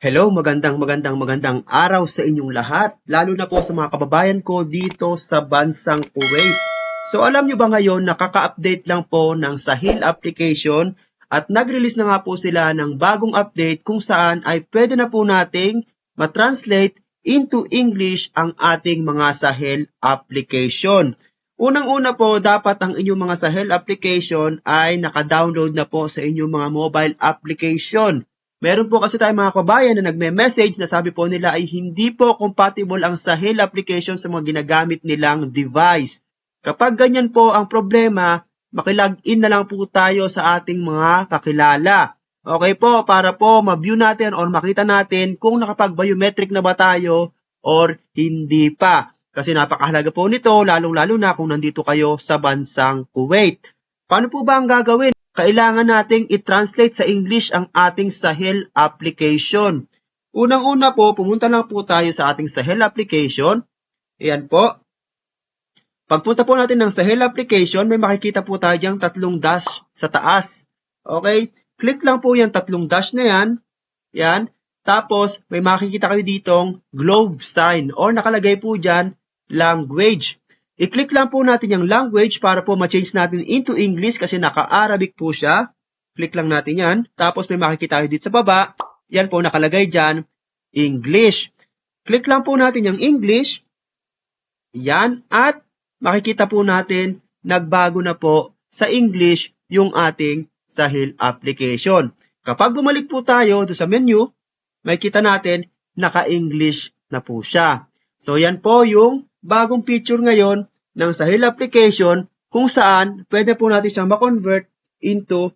Hello, magandang magandang magandang araw sa inyong lahat, lalo na po sa mga kababayan ko dito sa bansang Kuwait. So alam nyo ba ngayon, nakaka-update lang po ng Sahil application at nag-release na nga po sila ng bagong update kung saan ay pwede na po nating matranslate into English ang ating mga Sahel application. Unang-una po, dapat ang inyong mga Sahel application ay naka-download na po sa inyong mga mobile application. Meron po kasi tayong mga kabayan na nagme-message na sabi po nila ay hindi po compatible ang Sahel application sa mga ginagamit nilang device. Kapag ganyan po ang problema, makilog-in na lang po tayo sa ating mga kakilala. Okay po, para po ma-view natin or makita natin kung nakapag-biometric na ba tayo or hindi pa. Kasi napakahalaga po nito, lalong-lalo na kung nandito kayo sa bansang Kuwait. Paano po ba ang gagawin? Kailangan nating i-translate sa English ang ating Sahel application. Unang-una po, pumunta lang po tayo sa ating Sahel application. Ayan po. Pagpunta po natin ng Sahel application, may makikita po tayo diyang tatlong dash sa taas. Okay? Click lang po yung tatlong dash na yan. Yan. Tapos, may makikita kayo ditong globe sign or nakalagay po dyan, language. I-click lang po natin yung language para po ma-change natin into English kasi naka-Arabic po siya. Click lang natin yan. Tapos may makikita kayo dito sa baba. Yan po nakalagay dyan, English. Click lang po natin yung English. Yan. At makikita po natin, nagbago na po sa English yung ating Sahil application. Kapag bumalik po tayo do sa menu, makikita natin, naka-English na po siya. So yan po yung bagong feature ngayon ng Sahil application kung saan pwede po natin siyang ma-convert into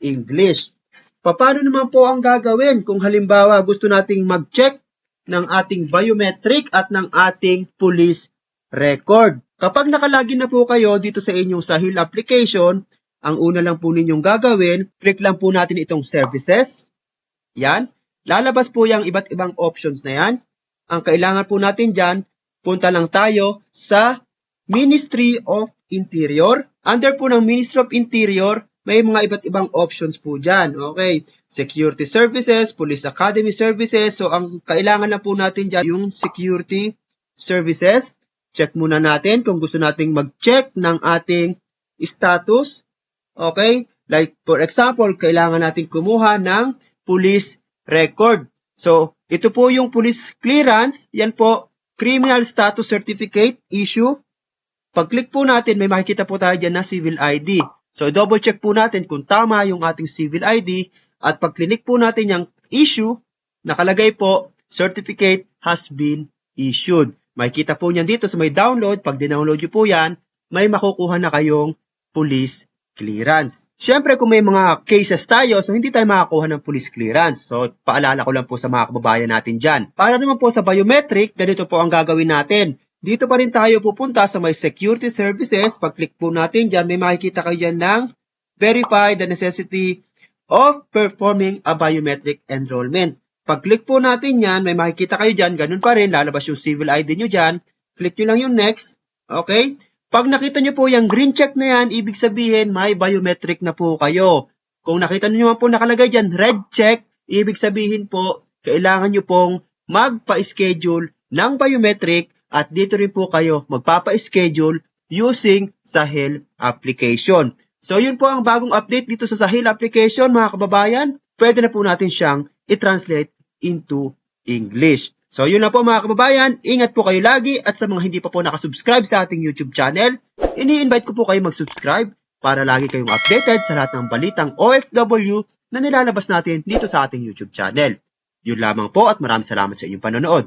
English. Paano naman po ang gagawin kung halimbawa gusto nating mag-check ng ating biometric at ng ating police record? Kapag nakalagin na po kayo dito sa inyong Sahil application, ang una lang po ninyong gagawin, click lang po natin itong services. Yan. Lalabas po yung iba't ibang options na yan. Ang kailangan po natin dyan, punta lang tayo sa Ministry of Interior. Under po ng Ministry of Interior, may mga iba't ibang options po dyan. Okay. Security Services, Police Academy Services. So, ang kailangan na po natin dyan, yung Security Services. Check muna natin kung gusto nating mag-check ng ating status. Okay? Like, for example, kailangan natin kumuha ng police record. So, ito po yung police clearance. Yan po, criminal status certificate issue. Pag-click po natin, may makikita po tayo dyan na civil ID. So, double check po natin kung tama yung ating civil ID. At pag-click po natin yung issue, nakalagay po, certificate has been issued. Makikita po niyan dito sa may download. Pag dinownload nyo po yan, may makukuha na kayong police clearance. Siyempre, kung may mga cases tayo, so hindi tayo makakuha ng police clearance. So, paalala ko lang po sa mga kababayan natin dyan. Para naman po sa biometric, ganito po ang gagawin natin. Dito pa rin tayo pupunta sa may security services. Pag-click po natin dyan, may makikita kayo dyan ng verify the necessity of performing a biometric enrollment. Pag-click po natin yan, may makikita kayo dyan, ganun pa rin, lalabas yung civil ID nyo dyan. Click nyo lang yung next. Okay? Pag nakita nyo po yung green check na yan, ibig sabihin may biometric na po kayo. Kung nakita nyo naman po nakalagay dyan, red check, ibig sabihin po, kailangan nyo pong magpa-schedule ng biometric at dito rin po kayo magpapa-schedule using Sahel application. So yun po ang bagong update dito sa Sahel application mga kababayan. Pwede na po natin siyang i-translate into English. So yun na po mga kababayan, ingat po kayo lagi at sa mga hindi pa po nakasubscribe sa ating YouTube channel, ini-invite ko po kayo mag-subscribe para lagi kayong updated sa lahat ng balitang OFW na nilalabas natin dito sa ating YouTube channel. Yun lamang po at maraming salamat sa inyong panonood.